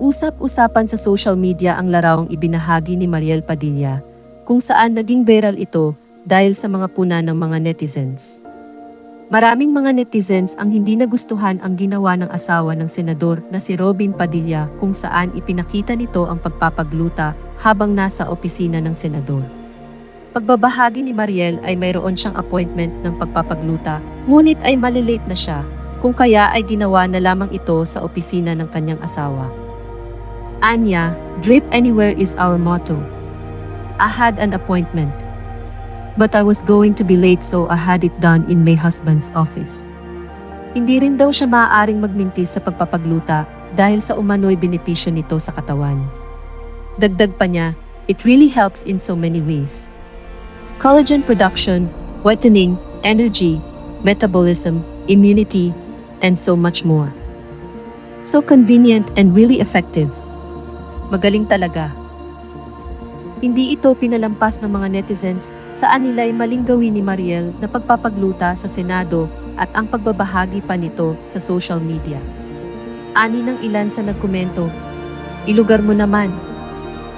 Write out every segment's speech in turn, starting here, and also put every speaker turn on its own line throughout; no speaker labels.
Usap-usapan sa social media ang larawang ibinahagi ni Mariel Padilla, kung saan naging viral ito dahil sa mga puna ng mga netizens. Maraming mga netizens ang hindi nagustuhan ang ginawa ng asawa ng senador na si Robin Padilla kung saan ipinakita nito ang pagpapagluta habang nasa opisina ng senador. Pagbabahagi ni Mariel ay mayroon siyang appointment ng pagpapagluta, ngunit ay malilate na siya, kung kaya ay ginawa na lamang ito sa opisina ng kanyang asawa. Anya, drip anywhere is our motto. I had an appointment. But I was going to be late so I had it done in my husband's office. Hindi rin daw siya maaaring magmintis sa pagpapagluta dahil sa umano'y benepisyo nito sa katawan. Dagdag pa niya, it really helps in so many ways. Collagen production, whitening, energy, metabolism, immunity, and so much more. So convenient and really effective. Magaling talaga. Hindi ito pinalampas ng mga netizens saan nila ay maling gawin ni Mariel na pagpapagluta sa Senado at ang pagbabahagi pa nito sa social media. Ani ng ilan sa nagkomento, Ilugar mo naman.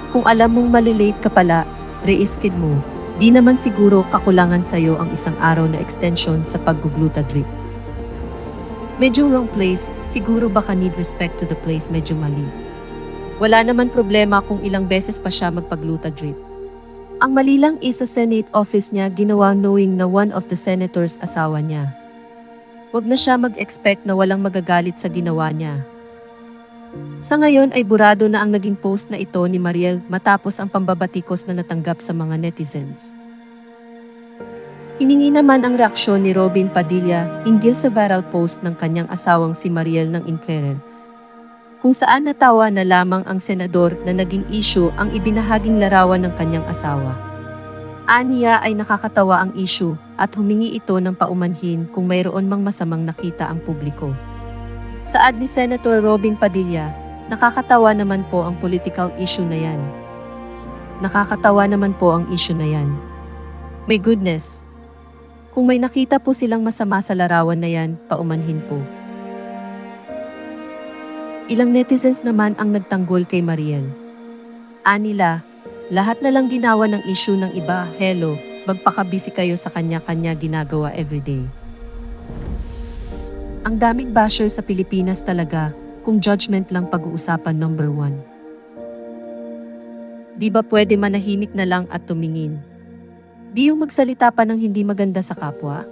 Kung alam mong malilate ka pala, reiskid mo. Di naman siguro kakulangan sa'yo ang isang araw na extension sa paggugluta drip. Medyo wrong place, siguro baka need respect to the place medyo mali. Wala naman problema kung ilang beses pa siya magpagluta drip. Ang mali lang is sa Senate office niya ginawa knowing na one of the senators asawa niya. Huwag na siya mag-expect na walang magagalit sa ginawa niya. Sa ngayon ay burado na ang naging post na ito ni Mariel matapos ang pambabatikos na natanggap sa mga netizens. Hiningi naman ang reaksyon ni Robin Padilla hinggil sa viral post ng kanyang asawang si Mariel ng Inquirer kung saan natawa na lamang ang senador na naging issue ang ibinahaging larawan ng kanyang asawa. Aniya ay nakakatawa ang issue at humingi ito ng paumanhin kung mayroon mang masamang nakita ang publiko. Saad ni Senator Robin Padilla, nakakatawa naman po ang political issue na yan. Nakakatawa naman po ang issue na yan. My goodness! Kung may nakita po silang masama sa larawan na yan, paumanhin po. Ilang netizens naman ang nagtanggol kay Mariel. Anila, lahat na lang ginawa ng issue ng iba, hello, magpakabisi kayo sa kanya-kanya ginagawa everyday. Ang daming basher sa Pilipinas talaga, kung judgment lang pag-uusapan number one. Di ba pwede manahimik na lang at tumingin? Di yung magsalita pa ng hindi maganda sa kapwa?